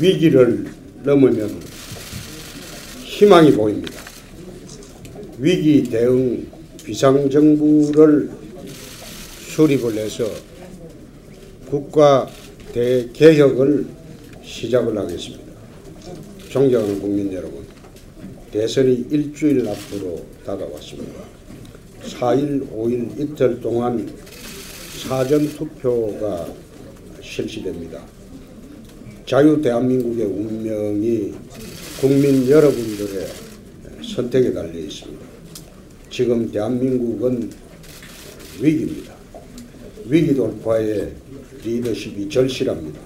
위기를 넘으면 희망이 보입니다. 위기 대응 비상정부를 수립을 해서 국가 대개혁을 시작을 하겠습니다. 존경하는 국민 여러분, 대선이 일주일 앞으로 다가왔습니다. 4일, 5일 이틀 동안 사전 투표가 실시됩니다. 자유 대한민국의 운명이 국민 여러분들의 선택에 달려 있습니다. 지금 대한민국은 위기입니다. 위기 돌파의 리더십이 절실합니다.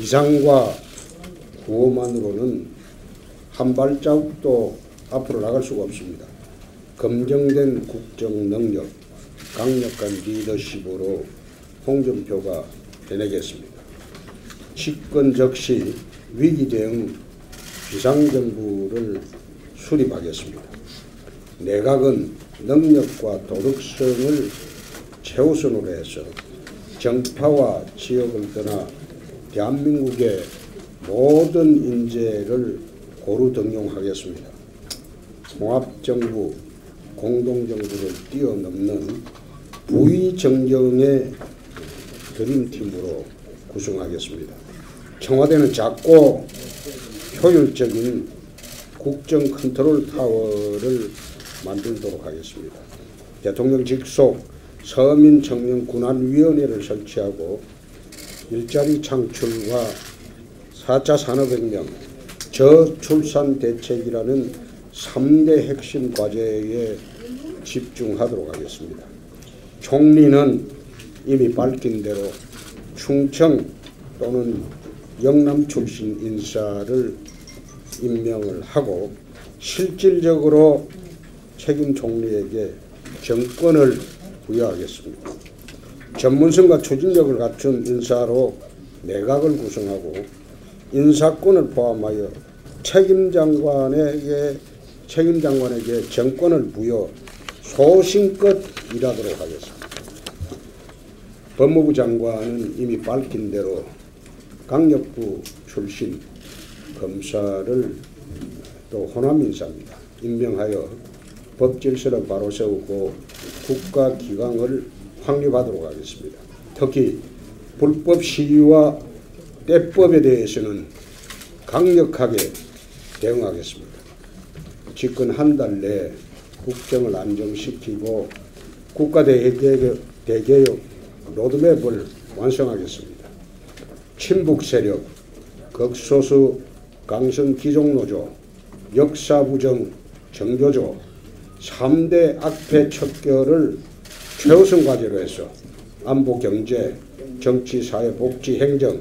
이상과 구호만으로는 한 발자국도 앞으로 나갈 수가 없습니다. 검증된 국정 능력, 강력한 리더십으로 홍준표가 해내겠습니다. 집권 적시 위기 대응 비상정부를 수립하겠습니다. 내각은 능력과 도덕성을 최우선으로 해서 정파와 지역을 떠나 대한민국의 모든 인재를 고루 등용하겠습니다. 통합정부, 공동정부를 뛰어넘는 부의정경의 드림팀으로 구성하겠습니다. 청와대는 작고 효율적인 국정 컨트롤 타워를 만들도록 하겠습니다. 대통령 직속 서민 청년 군안위원회를 설치하고 일자리 창출과 4차 산업혁명, 저출산 대책이라는 3대 핵심 과제에 집중하도록 하겠습니다. 총리는 이미 밝힌 대로 충청 또는 영남 출신 인사를 임명을 하고 실질적으로 책임 총리에게 정권을 부여하겠습니다. 전문성과 추진력을 갖춘 인사로 내각을 구성하고 인사권을 포함하여 책임 장관에게 책임 장관에게 정권을 부여 소신껏 일하도록 하겠습니다. 법무부 장관은 이미 밝힌 대로 강력부 출신 검사를 또 호남 인사입니다. 임명하여 법 질서를 바로 세우고 국가 기강을 확립하도록 하겠습니다. 특히 불법 시위와 때법에 대해서는 강력하게 대응하겠습니다. 집권 한 달 내에 국정을 안정시키고 국가 대개혁, 대개혁 로드맵을 완성하겠습니다. 친북 세력, 극소수 강성 기종노조, 역사부정 정교조 3대 악패 척결을 최우선 과제로 해서 안보 경제, 정치, 사회, 복지, 행정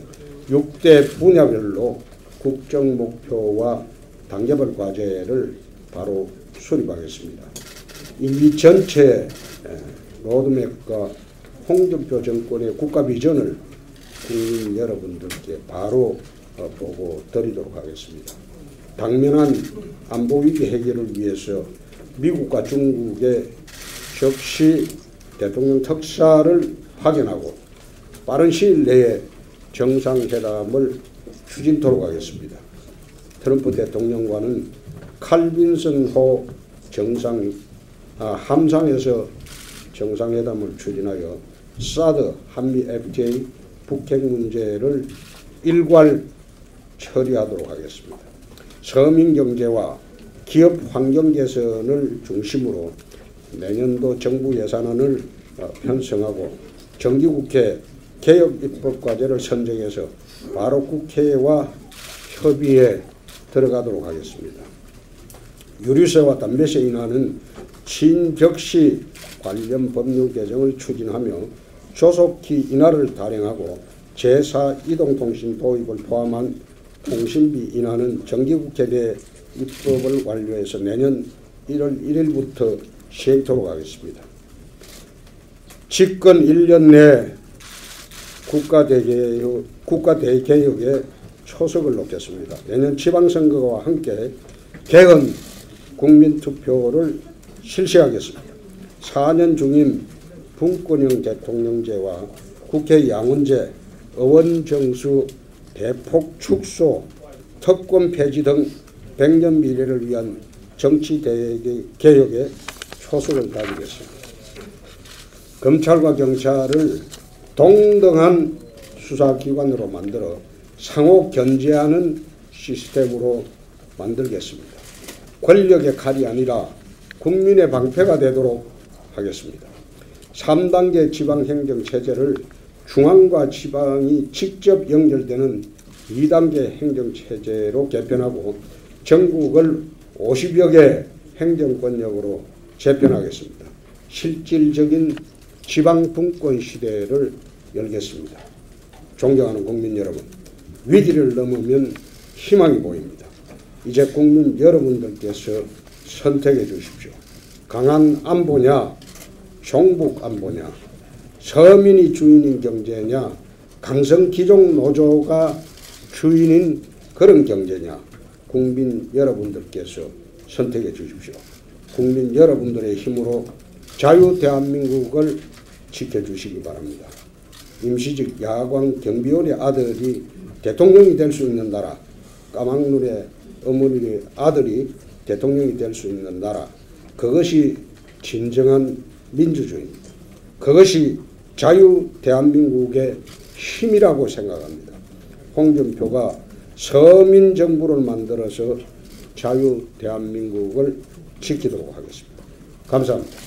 6대 분야별로 국정 목표와 단계별 과제를 바로 수립하겠습니다. 이 전체 로드맵과 홍준표 정권의 국가 비전을 국민 여러분들께 바로 어, 보고 드리도록 하겠습니다. 당면한 안보 위기 해결을 위해서 미국과 중국의 적시 대통령 특사를 파견하고 빠른 시일 내에 정상회담을 추진토록 하겠습니다. 트럼프 대통령과는 칼빈슨 호 정상 아, 함상에서 정상회담을 추진하여 사드 한미 FTA 북핵 문제를 일괄 처리하도록 하겠습니다. 서민 경제와 기업 환경 개선을 중심으로 내년도 정부 예산안을 어, 편성하고 정기국회 개혁 입법 과제를 선정해서 바로 국회와 협의에 들어가도록 하겠습니다. 유류세와 담배세 인하는 신적시 관련 법률 개정을 추진하며 조속히 인하를 단행하고 제4 이동통신 도입을 포함한 통신비 인하는 정기국회 내 입법을 완료해서 내년 1월 1일부터 시행토록 하겠습니다. 집권 1년 내 국가 대개혁, 국가 대개혁에 초석을 놓겠습니다. 내년 지방선거와 함께 개헌 국민투표를 실시하겠습니다. 4년 중인 분권형 대통령제와 국회 양원제, 의원정수 대폭 축소, 특권 폐지 등 백년 미래를 위한 정치 개혁에 초석을 다지겠습니다. 검찰과 경찰을 동등한 수사기관으로 만들어 상호 견제하는 시스템으로 만들겠습니다. 권력의 칼이 아니라 국민의 방패가 되도록 하겠습니다. 3단계 지방행정 체제를 중앙과 지방이 직접 연결되는 2단계 행정 체제로 개편하고 전국을 50여 개 행정권력으로 재편하겠습니다. 실질적인 지방 분권 시대를 열겠습니다. 존경하는 국민 여러분, 위기를 넘으면 희망이 보입니다. 이제 국민 여러분들께서 선택해 주십시오. 강한 안보냐, 종북 안보냐, 서민이 주인인 경제냐, 강성 기종 노조가 주인인 그런 경제냐, 국민 여러분들께서 선택해 주십시오. 국민 여러분들의 힘으로 자유 대한민국을 지켜주시기 바랍니다. 임시직 야광 경비원의 아들이 대통령이 될 수 있는 나라, 까막눈의 어머니의 아들이 대통령이 될 수 있는 나라, 그것이 진정한 민주주의입니다. 그것이 자유 대한민국의 힘이라고 생각합니다. 홍준표가 서민정부를 만들어서 자유 대한민국을 지키도록 하겠습니다. 감사합니다.